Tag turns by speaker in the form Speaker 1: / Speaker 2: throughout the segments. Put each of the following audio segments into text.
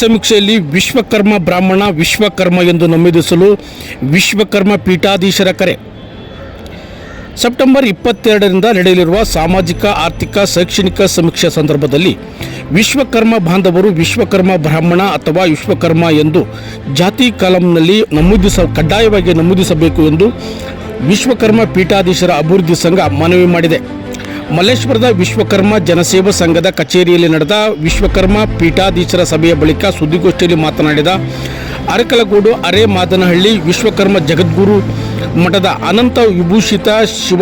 Speaker 1: ಸಮೀಕ್ಷೆಯಲ್ಲಿ ವಿಶ್ವಕರ್ಮ ಬ್ರಾಹ್ಮಣ ವಿಶ್ವಕರ್ಮ ಎಂದು ನಮೂದಿಸಲು ವಿಶ್ವಕರ್ಮ ಪೀಠಾಧೀಶರ ಕರೆ. ಸೆಪ್ಟೆಂಬರ್ ಇಪ್ಪತ್ತೆರಡರಿಂದ ನಡೆಯಲಿರುವ ಸಾಮಾಜಿಕ, ಆರ್ಥಿಕ, ಶೈಕ್ಷಣಿಕ ಸಮೀಕ್ಷೆ ಸಂದರ್ಭದಲ್ಲಿ ವಿಶ್ವಕರ್ಮ ಬಾಂಧವರು ವಿಶ್ವಕರ್ಮ ಬ್ರಾಹ್ಮಣ ಅಥವಾ ವಿಶ್ವಕರ್ಮ ಎಂದು ಜಾತಿ ಕಾಲಂನಲ್ಲಿ ನಮೂದಿಸ, ಕಡ್ಡಾಯವಾಗಿ ನಮೂದಿಸಬೇಕು ಎಂದು ವಿಶ್ವಕರ್ಮ ಪೀಠಾಧೀಶರ ಅಭಿವೃದ್ಧಿ ಸಂಘ ಮನವಿ ಮಾಡಿದೆ. ಮಲ್ಲೇಶ್ವರದ ವಿಶ್ವಕರ್ಮ ಜನಸೇವಾ ಸಂಘದ ಕಚೇರಿಯಲ್ಲಿ ನಡೆದ ವಿಶ್ವಕರ್ಮ ಪೀಠಾಧೀಶರ ಸಭೆಯ ಬಳಿಕ ಸುದ್ದಿಗೋಷ್ಠಿಯಲ್ಲಿ ಮಾತನಾಡಿದ ಅರಕಲಗೂಡು ಅರೆ ಮಾದನಹಳ್ಳಿ ವಿಶ್ವಕರ್ಮ ಜಗದ್ಗುರು ಮಠದ ಅನಂತ ವಿಭೂಷಿತ ಶಿವ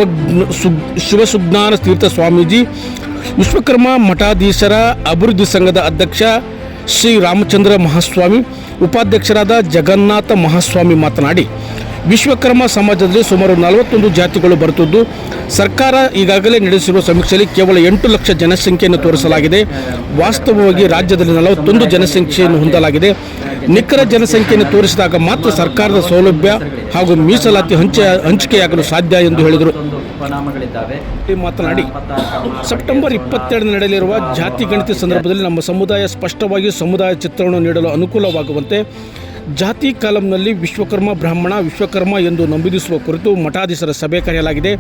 Speaker 1: ಶಿವಸುಜ್ಞಾನ ತೀರ್ಥ ಸ್ವಾಮೀಜಿ, ವಿಶ್ವಕರ್ಮ ಮಠಾಧೀಶರ ಅಭಿವೃದ್ಧಿ ಸಂಘದ ಅಧ್ಯಕ್ಷ ಶ್ರೀ ರಾಮಚಂದ್ರ ಮಹಾಸ್ವಾಮಿ, ಉಪಾಧ್ಯಕ್ಷರಾದ ಜಗನ್ನಾಥ ಮಹಾಸ್ವಾಮಿ ಮಾತನಾಡಿ ವಿಶ್ವಕರ್ಮ ಸಮಾಜದಲ್ಲಿ ಸುಮಾರು ನಲವತ್ತೊಂದು ಜಾತಿಗಳು ಬರುತ್ತಿದ್ದು, ಸರ್ಕಾರ ಈಗಾಗಲೇ ನಡೆಸಿರುವ ಸಮೀಕ್ಷೆಯಲ್ಲಿ ಕೇವಲ ಎಂಟು ಲಕ್ಷ ಜನಸಂಖ್ಯೆಯನ್ನು ತೋರಿಸಲಾಗಿದೆ. ವಾಸ್ತವವಾಗಿ ರಾಜ್ಯದಲ್ಲಿ ನಲವತ್ತೊಂದು ಜನಸಂಖ್ಯೆಯನ್ನು ಹೊಂದಲಾಗಿದೆ. ನಿಖರ ಜನಸಂಖ್ಯೆಯನ್ನು ತೋರಿಸಿದಾಗ ಮಾತ್ರ ಸರ್ಕಾರದ ಸೌಲಭ್ಯ ಹಾಗೂ ಮೀಸಲಾತಿ ಹಂಚೆ, ಹಂಚಿಕೆಯಾಗಲು ಸಾಧ್ಯ ಎಂದು ಹೇಳಿದರು. ಮಾತನಾಡಿ, ಸೆಪ್ಟೆಂಬರ್ ಇಪ್ಪತ್ತೆರಡು ನಡೆಯಲಿರುವ ಜಾತಿ ಗಣತಿ ಸಂದರ್ಭದಲ್ಲಿ ನಮ್ಮ ಸಮುದಾಯ ಸ್ಪಷ್ಟವಾಗಿ ಸಮುದಾಯ ಚಿತ್ರವನ್ನು ನೀಡಲು ಅನುಕೂಲವಾಗುವಂತೆ ಜಾತಿ ಕಾಲಂನಲ್ಲಿ ವಿಶ್ವಕರ್ಮ ಬ್ರಾಹ್ಮಣ ವಿಶ್ವಕರ್ಮ ಎಂದು ನಂಬಿದಿಸುವ ಕುರಿತು ಮಠಾಧೀಶರ ಸಭೆ ಕರೆಯಲಾಗಿದೆ.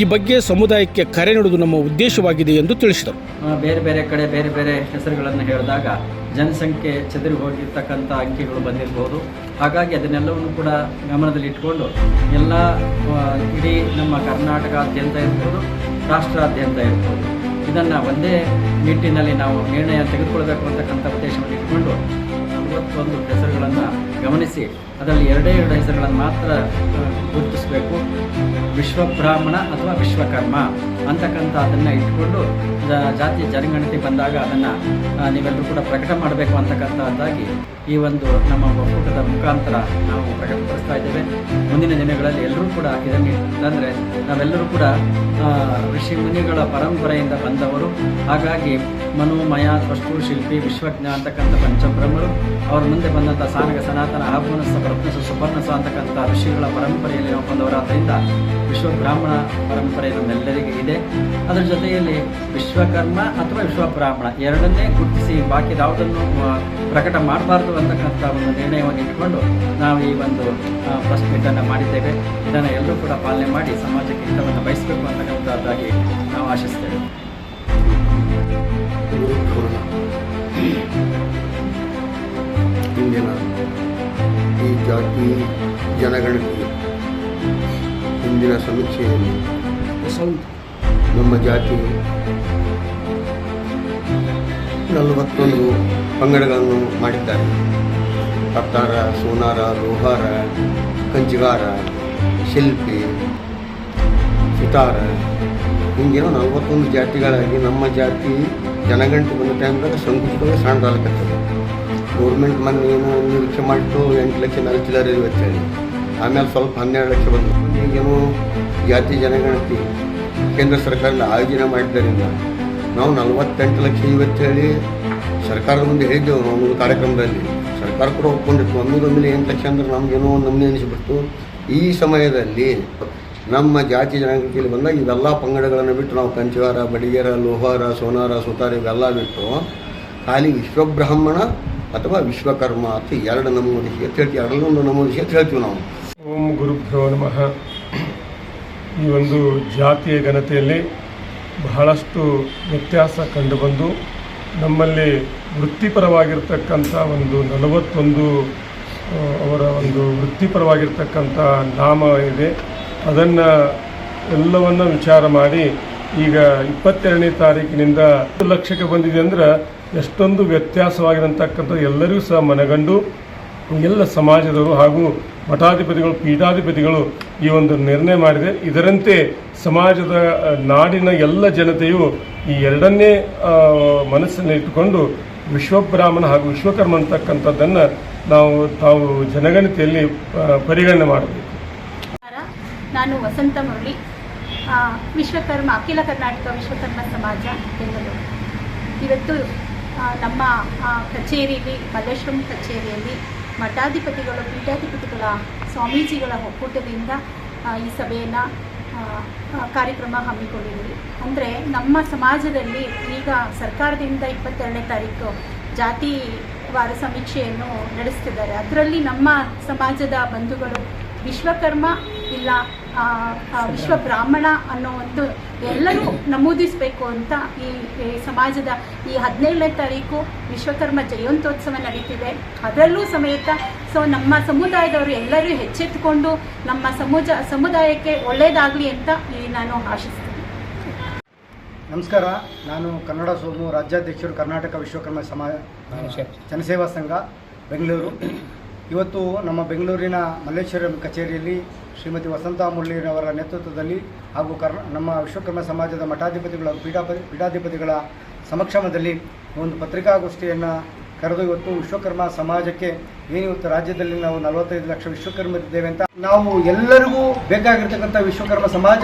Speaker 1: ಈ ಬಗ್ಗೆ ಸಮುದಾಯಕ್ಕೆ ಕರೆ ನೀಡುವುದು ನಮ್ಮ ಉದ್ದೇಶವಾಗಿದೆ ಎಂದು ತಿಳಿಸಿದರು.
Speaker 2: ಬೇರೆ ಬೇರೆ ಕಡೆ ಬೇರೆ ಬೇರೆ ಹೆಸರುಗಳನ್ನು ಹೇಳಿದಾಗ ಜನಸಂಖ್ಯೆ ಚದುರಿ ಹೋಗಿರ್ತಕ್ಕಂಥ ಅಂಕಿಗಳು ಬಂದಿರಬಹುದು ಹಾಗಾಗಿ ಅದನ್ನೆಲ್ಲವನ್ನು ಕೂಡ ಗಮನದಲ್ಲಿ ಇಟ್ಕೊಂಡು ಎಲ್ಲ ಇಡೀ ನಮ್ಮ ಕರ್ನಾಟಕಾದ್ಯಂತ ಇರ್ಬೋದು, ರಾಷ್ಟ್ರಾದ್ಯಂತ ಇರ್ಬೋದು. ಇದನ್ನು ಒಂದೇ ನಿಟ್ಟಿನಲ್ಲಿ ನಾವು ನಿರ್ಣಯ ತೆಗೆದುಕೊಳ್ಬೇಕು ಅಂತಕ್ಕಂಥ ಉದ್ದೇಶವನ್ನು ಇಟ್ಕೊಂಡು ನಲವತ್ತೊಂದು ಹೆಸರುಗಳನ್ನು ಗಮನಿಸಿ ಅದರಲ್ಲಿ ಎರಡೇ ಎರಡು ಹೆಸರುಗಳನ್ನು ಮಾತ್ರ ಗುರುತಿಸಬೇಕು. ವಿಶ್ವಬ್ರಾಹ್ಮಣ ಅಥವಾ ವಿಶ್ವಕರ್ಮ ಅಂತಕ್ಕಂಥ ಅದನ್ನು ಇಟ್ಕೊಂಡು ಜಾತಿ ಜನಗಣತಿ ಬಂದಾಗ ಅದನ್ನು ನೀವೆಲ್ಲರೂ ಕೂಡ ಪ್ರಕಟ ಮಾಡಬೇಕು ಅಂತಕ್ಕಂಥದ್ದಾಗಿ ಈ ಒಂದು ನಮ್ಮ ಒಕ್ಕೂಟದ ಮುಖಾಂತರ ನಾವು ಪ್ರಕಟಪಡಿಸ್ತಾ ಇದ್ದೇವೆ. ಮುಂದಿನ ದಿನಗಳಲ್ಲಿ ಎಲ್ಲರೂ ಕೂಡ ಇದನ್ನು ಅಂದರೆ ನಾವೆಲ್ಲರೂ ಕೂಡ ಋಷಿ ಮುನಿಗಳ ಪರಂಪರೆಯಿಂದ ಬಂದವರು. ಹಾಗಾಗಿ ಮನೋಮಯ ತ್ವಷ್ಟು ಶಿಲ್ಪಿ, ವಿಶ್ವಜ್ಞ ಅಂತಕ್ಕಂಥ ಪಂಚಬ್ರಹ್ಮರು, ಅವ್ರ ಮುಂದೆ ಬಂದಂಥ ಸಾನಗ ಸನಾತನ ಆಭೂನಸ ಪ್ರತ್ನಸ ಸುಪರ್ಣಸ ಅಂತಕ್ಕಂಥ ಋಷಿಗಳ ಪರಂಪರೆಯಲ್ಲಿ ನಾವು ಬಂದವರಾದ್ದರಿಂದ ವಿಶ್ವ ಬ್ರಾಹ್ಮಣ ಪರಂಪರೆ ನಮ್ಮೆಲ್ಲರಿಗೂ ಇದೆ. ಅದರ ಜೊತೆಯಲ್ಲಿ ವಿಶ್ವಕರ್ಮ ಅಥವಾ ವಿಶ್ವ ಬ್ರಾಹ್ಮಣ ಎರಡನ್ನೇ ಗುರುತಿಸಿ, ಬಾಕಿ ಯಾವುದನ್ನು ಪ್ರಕಟ ಮಾಡಬಾರ್ದು ಅಂತಕ್ಕಂಥ ಒಂದು ನಿರ್ಣಯವನ್ನು ಇಟ್ಕೊಂಡು ನಾವು ಈ ಒಂದು ಫಸ್ಟ್ ಮೀಟನ್ನು ಮಾಡಿದ್ದೇವೆ. ಇದನ್ನು ಎಲ್ಲರೂ ಕೂಡ ಪಾಲನೆ ಮಾಡಿ ಸಮಾಜಕ್ಕೆ ಹಿತವನ್ನು ಬಯಸಬೇಕು ಅಂತಕ್ಕಂಥದ್ದಾಗಿ ನಾವು ಆಶಿಸ್ತೇವೆ.
Speaker 3: ಇಂದಿನ ಸಮೀಕ್ಷೆಯಲ್ಲಿ ನಮ್ಮ ಜಾತಿ ನಲವತ್ತೊಂದು ಪಂಗಡಗಳನ್ನು ಮಾಡಿದ್ದಾರೆ ಕತ್ತಾರ ಸೋನಾರ ಲೋಹಾರ ಕಂಚಿಗಾರ ಶಿಲ್ಪಿ ಸಿತಾರ ಹಿಂಗೇನೋ ನಲವತ್ತೊಂದು ಜಾತಿಗಳಾಗಿ ನಮ್ಮ ಜಾತಿ ಜನಗಂಟೆ ಬಂದ ಟೈಮ್ದಾಗ ಸಂಕುಚಿತವಾಗಿ ಸಣ್ಣದಾಗತ್ತದ ಗೌರ್ಮೆಂಟ್ ಮೊನ್ನೆ ಏನು ನಿರೀಕ್ಷೆ ಮಾಡಿತ್ತು ಎಂಟು ಲಕ್ಷ ನಾಲ್ಕು ಇವತ್ತು ಹೇಳಿ ಆಮೇಲೆ ಸ್ವಲ್ಪ ಹನ್ನೆರಡಕ್ಕೆ ಬಂದು ಈಗೇನು ಜಾತಿ ಜನಗಣತಿ ಕೇಂದ್ರ ಸರ್ಕಾರನ ಆಯೋಜನೆ ಮಾಡಿದ್ದರಿಂದ ನಾವು ನಲವತ್ತೆಂಟು ಲಕ್ಷ ಇವತ್ತು ಹೇಳಿ ಸರ್ಕಾರದ ಮುಂದೆ ಹೇಳಿದ್ದೆವು ನಾವು ಒಂದು ಕಾರ್ಯಕ್ರಮದಲ್ಲಿ. ಸರ್ಕಾರ ಕೂಡ ಒಪ್ಕೊಂಡಿತ್ತು. ಒಮ್ಮಿಗೊಮ್ಮೆಲೆ ಎಂಟು ಲಕ್ಷ ಅಂದ್ರೆ ನಮಗೇನೋ ಒಂದು ನಮ್ಮನೆ ಅನಿಸಿಬಿಡ್ತು. ಈ ಸಮಯದಲ್ಲಿ ನಮ್ಮ ಜಾತಿ ಜನಗಣತಿಯಲ್ಲಿ ಬಂದಾಗ ಇವೆಲ್ಲ ಪಂಗಡಗಳನ್ನು ಬಿಟ್ಟು ನಾವು ಕಂಚಿವಾರ ಬಡಿಗೆರ, ಲೋಹಾರ, ಸೋನಾರ, ಸುತಾರ ಇವೆಲ್ಲ ಬಿಟ್ಟು ಖಾಲಿ ವಿಶ್ವಬ್ರಾಹ್ಮಣ ಅಥವಾ ವಿಶ್ವಕರ್ಮ ಅಂತ ಎರಡು ನಮೂದಿಸಿ ಅಂತ ಹೇಳ್ತೀವಿ ಎರಡಲ್ಲೊಂದು ನಮೂದಿಸಿ ಅಂತ ಹೇಳ್ತೀವಿ ನಾವು.
Speaker 4: ಓಂ ಗುರುಭ್ಯೋ ನಮಃ. ಈ ಒಂದು ಜಾತಿಯ ಘನತೆಯಲ್ಲಿ ಬಹಳಷ್ಟು ವ್ಯತ್ಯಾಸ ಕಂಡುಬಂದು ನಮ್ಮಲ್ಲಿ ವೃತ್ತಿಪರವಾಗಿರ್ತಕ್ಕಂಥ ಒಂದು ನಲವತ್ತೊಂದು ಅವರ ಒಂದು ವೃತ್ತಿಪರವಾಗಿರ್ತಕ್ಕಂಥ ನಾಮ ಇದೆ. ಅದನ್ನು ಎಲ್ಲವನ್ನು ವಿಚಾರ ಮಾಡಿ ಈಗ ಇಪ್ಪತ್ತೆರಡನೇ ತಾರೀಕಿನಿಂದ ಲಕ್ಷಕ್ಕೆ ಬಂದಿದೆ ಅಂದ್ರೆ ಎಷ್ಟೊಂದು ವ್ಯತ್ಯಾಸವಾಗಿರತಕ್ಕಂಥ ಎಲ್ಲರಿಗೂ ಸಹ ಮನಗಂಡು ಎಲ್ಲ ಸಮಾಜದವರು ಹಾಗೂ ಮಠಾಧಿಪತಿಗಳು, ಪೀಠಾಧಿಪತಿಗಳು ಈ ಒಂದು ನಿರ್ಣಯ ಮಾಡಿದೆ. ಇದರಂತೆ ಸಮಾಜದ ನಾಡಿನ ಎಲ್ಲ ಜನತೆಯು ಈ ಎರಡನ್ನೇ ಮನಸ್ಸನ್ನು ಇಟ್ಟುಕೊಂಡು ವಿಶ್ವಬ್ರಾಹ್ಮಣ ಹಾಗೂ ವಿಶ್ವಕರ್ಮ ಅಂತಕ್ಕಂಥದ್ದನ್ನು ನಾವು ತಾವು ಜನಗಣತಿಯಲ್ಲಿ ಪರಿಗಣನೆ ಮಾಡಬೇಕು.
Speaker 5: ನಾನು ವಸಂತ ಮುರಳಿ ವಿಶ್ವಕರ್ಮ, ಅಖಿಲ ಕರ್ನಾಟಕ ವಿಶ್ವಕರ್ಮ ಸಮಾಜ ಬೆಂಗಳೂರು. ಇವತ್ತು ನಮ್ಮ ಕಚೇರಿಯಲ್ಲಿ ಮಲ್ಲೇಶ್ವರಂ ಕಚೇರಿಯಲ್ಲಿ ಮಠಾಧಿಪತಿಗಳು, ಪೀಠಾಧಿಪತಿಗಳ, ಸ್ವಾಮೀಜಿಗಳ ಒಕ್ಕೂಟದಿಂದ ಈ ಸಭೆಯನ್ನು ಕಾರ್ಯಕ್ರಮ ಹಮ್ಮಿಕೊಂಡಿದ್ದೀವಿ. ಅಂದರೆ ನಮ್ಮ ಸಮಾಜದಲ್ಲಿ ಈಗ ಸರ್ಕಾರದಿಂದ ಇಪ್ಪತ್ತೆರಡನೇ ತಾರೀಕು ಜಾತಿ ವಾರ ಸಮೀಕ್ಷೆಯನ್ನು ನಡೆಸ್ತಿದ್ದಾರೆ. ಅದರಲ್ಲಿ ನಮ್ಮ ಸಮಾಜದ ಬಂಧುಗಳು ವಿಶ್ವಕರ್ಮ ಇಲ್ಲ ವಿಶ್ವ ಬ್ರಾಹ್ಮಣ ಅನ್ನೋ ಒಂದು ಎಲ್ಲರೂ ನಮೂದಿಸಬೇಕು ಅಂತ ಈ ಸಮಾಜದ ಈ ಹದಿನೇಳನೇ ತಾರೀಕು ವಿಶ್ವಕರ್ಮ ಜಯಂತ್ಯೋತ್ಸವ ನಡೀತಿದೆ. ಅದರಲ್ಲೂ ಸಮೇತ ಸೊ ನಮ್ಮ ಸಮುದಾಯದವರು ಎಲ್ಲರೂ ಎಚ್ಚೆತ್ತುಕೊಂಡು ನಮ್ಮ ಸಮುಜ, ಸಮುದಾಯಕ್ಕೆ ಒಳ್ಳೆಯದಾಗಲಿ ಅಂತ ಇಲ್ಲಿ ನಾನು ಆಶಿಸ್ತೀನಿ.
Speaker 6: ನಮಸ್ಕಾರ. ನಾನು ಕನ್ನಡ ಸೋಮು ರಾಜ್ಯಾಧ್ಯಕ್ಷರು ಕರ್ನಾಟಕ ವಿಶ್ವಕರ್ಮ ಸಮಾಜ ಜನಸೇವಾ ಸಂಘ, ಬೆಂಗಳೂರು. ಇವತ್ತು ನಮ್ಮ ಬೆಂಗಳೂರಿನ ಮಲ್ಲೇಶ್ವರಂ ಕಚೇರಿಯಲ್ಲಿ ಶ್ರೀಮತಿ ವಸಂತ ಮುರಳಿರವರ ನೇತೃತ್ವದಲ್ಲಿ ಹಾಗೂ ಕರ್ನ, ನಮ್ಮ ವಿಶ್ವಕರ್ಮ ಸಮಾಜದ ಮಠಾಧಿಪತಿಗಳ ಪೀಠಾಪತಿ ಪೀಠಾಧಿಪತಿಗಳ ಸಮಕ್ಷಮದಲ್ಲಿ ಒಂದು ಪತ್ರಿಕಾಗೋಷ್ಠಿಯನ್ನು ಕರೆದು ಇವತ್ತು ವಿಶ್ವಕರ್ಮ ಸಮಾಜಕ್ಕೆ ಏನು ಇವತ್ತು ರಾಜ್ಯದಲ್ಲಿ ನಾವು ನಲವತ್ತೈದು ಲಕ್ಷ ವಿಶ್ವಕರ್ಮರಿದ್ದೇವೆ ಅಂತ ನಾವು ಎಲ್ಲರಿಗೂ ಬೇಕಾಗಿರ್ತಕ್ಕಂಥ ವಿಶ್ವಕರ್ಮ ಸಮಾಜ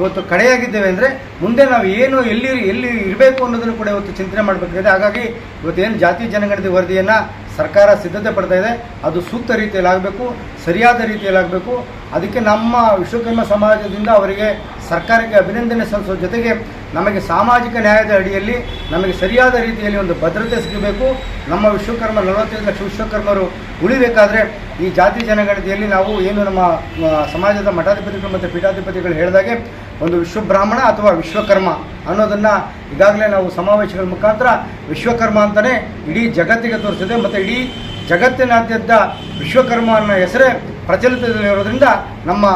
Speaker 6: ಇವತ್ತು ಕಡೆಯಾಗಿದ್ದೇವೆ ಅಂದರೆ ಮುಂದೆ ನಾವು ಏನು ಎಲ್ಲಿ ಎಲ್ಲಿ ಇರಬೇಕು ಅನ್ನೋದನ್ನು ಕೂಡ ಇವತ್ತು ಚಿಂತನೆ ಮಾಡಬೇಕಾಗಿದೆ. ಹಾಗಾಗಿ ಇವತ್ತು ಏನು ಜಾತಿ, ಜನಗಣತಿ ವರದಿಯನ್ನು ಸರ್ಕಾರ ಸಿದ್ಧತೆ ಪಡ್ತಾ ಇದೆ, ಅದು ಸೂಕ್ತ ರೀತಿಯಲ್ಲಿ ಆಗಬೇಕು, ಸರಿಯಾದ ರೀತಿಯಲ್ಲಿ ಆಗಬೇಕು. ಅದಕ್ಕೆ ನಮ್ಮ ವಿಶ್ವಕರ್ಮ ಸಮಾಜದಿಂದ ಅವರಿಗೆ ಸರ್ಕಾರಕ್ಕೆ ಅಭಿನಂದನೆ ಸಲ್ಲಿಸೋ ಜೊತೆಗೆ ನಮಗೆ ಸಾಮಾಜಿಕ ನ್ಯಾಯದ ಅಡಿಯಲ್ಲಿ ನಮಗೆ ಸರಿಯಾದ ರೀತಿಯಲ್ಲಿ ಒಂದು ಭದ್ರತೆ ಸಿಗಬೇಕು. ನಮ್ಮ ವಿಶ್ವಕರ್ಮ, ನಲವತ್ತೈದು ಲಕ್ಷ ವಿಶ್ವಕರ್ಮರು ಉಳಿಬೇಕಾದ್ರೆ ಈ ಜಾತಿ ಜನಗಣತಿಯಲ್ಲಿ ನಾವು ಏನು ನಮ್ಮ ಸಮಾಜದ ಮಠಾಧಿಪತಿಗಳು ಮತ್ತು ಪೀಠಾಧಿಪತಿಗಳು ಹೇಳಿದಾಗೆ ಒಂದು ವಿಶ್ವ ಬ್ರಾಹ್ಮಣ ಅಥವಾ ವಿಶ್ವಕರ್ಮ ಅನ್ನೋದನ್ನು ಈಗಾಗಲೇ ನಾವು ಸಮಾವೇಶಗಳ ಮುಖಾಂತರ ವಿಶ್ವಕರ್ಮ ಅಂತಲೇ ಇಡೀ ಜಗತ್ತಿಗೆ ತೋರಿಸಿದೆ. ಮತ್ತು ಇಡೀ ಜಗತ್ತಿನಾದ್ಯಂತ ವಿಶ್ವಕರ್ಮ ಅನ್ನೋ ಹೆಸರೇ ಪ್ರಚಲಿತದಲ್ಲಿರೋದ್ರಿಂದ ನಮ್ಮ